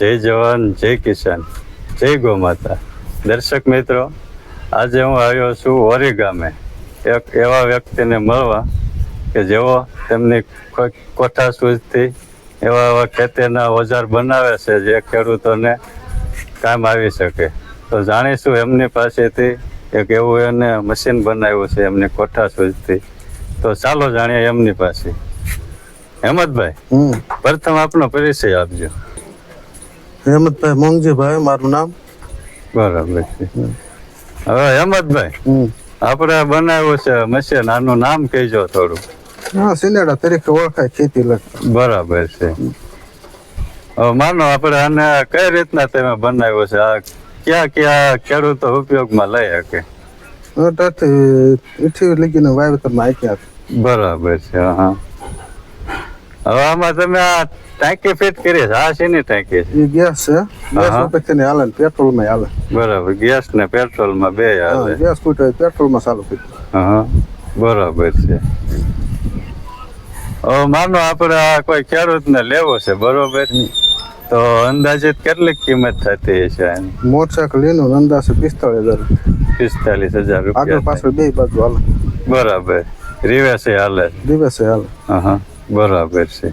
જય જવાન જય કિસાન જય ગોમાતા. દર્શક મિત્રો આજે હું આવ્યો છું ઓરી ગામે. એક એવા વ્યક્તિને મળવા કે જેઓ તેમની કોઠા સૂઝથી એવા એવા ખેતીના ઓજાર બનાવે છે જે ખેડૂતોને કામ આવી શકે. તો જાણીશું એમની પાસેથી એક એવું એને મશીન બનાવ્યું છે એમની કોઠા સૂઝથી તો ચાલો જાણીએ એમની પાસે. હેમંતભાઈ પ્રથમ આપનો પરિચય આપજો. હેમંતભાઈ મોંઘજીભાઈ મારું નામ. બરાબર છે. હવે હેમંતભાઈ હમ. આપણે બનાવ્યું છે મશીન આનું નામ કહેજો થોડું. હા સિનેડા તરીકે ઓળખાય ખેતી લગ બરાબર છે. હવે માનો આપણે આને કઈ રીતના તમે બનાવ્યો છે? આ ક્યાં ક્યાં ખેડૂતો ઉપયોગમાં લઈ શકે? ઈઠી લગીને વાવેતરમાં આપ્યા બરાબર છે હા. હવે આમાં તમે આ ટાંકી ફિટ કરી છે. આ શેની ટાંકી છે? એ ગેસ છે. ગેસ. ઉપરથી ને હાલે પેટ્રોલ પેટ્રોલમાં હાલે. બરાબર. ગેસ ને પેટ્રોલમાં બે હા હાલે ગેસ ફૂટે પેટ્રોલમાં ચાલુ કરી હા બરાબર છે. હવે માનો આપણે આ કોઈ ખેડૂતને લેવો છે બરોબર? તો અંદાજિત કેટલી કિંમત થતી છે મોટરસાયકલ એનું અંદાજે પિસ્તાળીસ હજાર પિસ્તાલીસ હજાર આગળ રૂપિયા પાછળ બે બાજુ હાલે. બરાબર. રિવેસે હાલે. દિવસે હાલે. હા. બરાબર છે.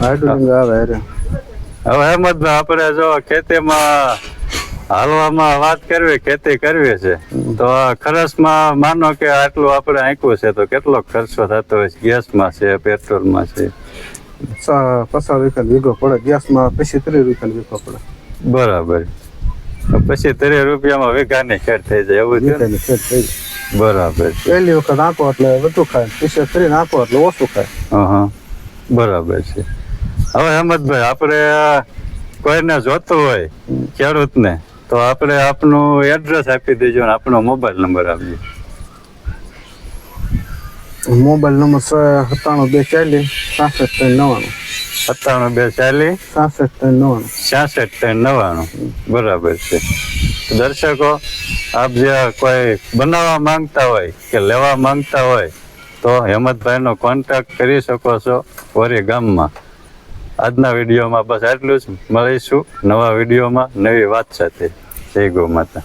હાઇડ્રોલિંગ આવે અરે હવે હેમંતભાઈ આપણે જો ખેતીમાં હાલવામાં વાત કરવી ખેતી કરવી છે. તો આ ખર્ચમાં માનો કે આટલું આપણે આંકવું છે તો કેટલો ખર્ચો થતો હોય છે? ગેસમાં છે પેટ્રોલમાં છે? પચાસ રૂપિયા વીઘો પડે. ગેસમાં પછી ત્રીસ રૂપિયા વીઘો પડે. બરાબર. પછી ત્રીસ રૂપિયામાં વીઘાની ખેડ થઈ જાય એવું થઈ જાય. બરાબર છે. પહેલી વખત આંકો એટલે વધુ ખાય. પછી ત્રીસ આંકો એટલે ઓછું ખાય. હા બરાબર છે. હવે હેમંતભાઈ આપણે કોઈને જોતું હોય ખેડૂતને તો આપણે આપનું એડ્રેસ આપી દેજો ને આપનો મોબાઈલ નંબર આપજો. મોબાઈલ નંબર સત્તાણું બે ચાલીસ સાસઠ ત્રણ નવ્વાણું. સત્તાણું બે ચાલીસ સાસઠ ત્રણ નવ્વાણું. છાસઠ ત્રણ નવ્વાણું. બરાબર છે. દર્શકો, આપ જે કોઈ બનાવવા માંગતા હોય કે લેવા માંગતા હોય, તો હેમંતભાઈનો કોન્ટેક્ટ કરી શકો છો વરી ગામમાં. આજના વિડીયોમાં બસ આટલું જ. મળીશું નવા વિડીયોમાં નવી વાત સાથે. જય ગૌ માતા.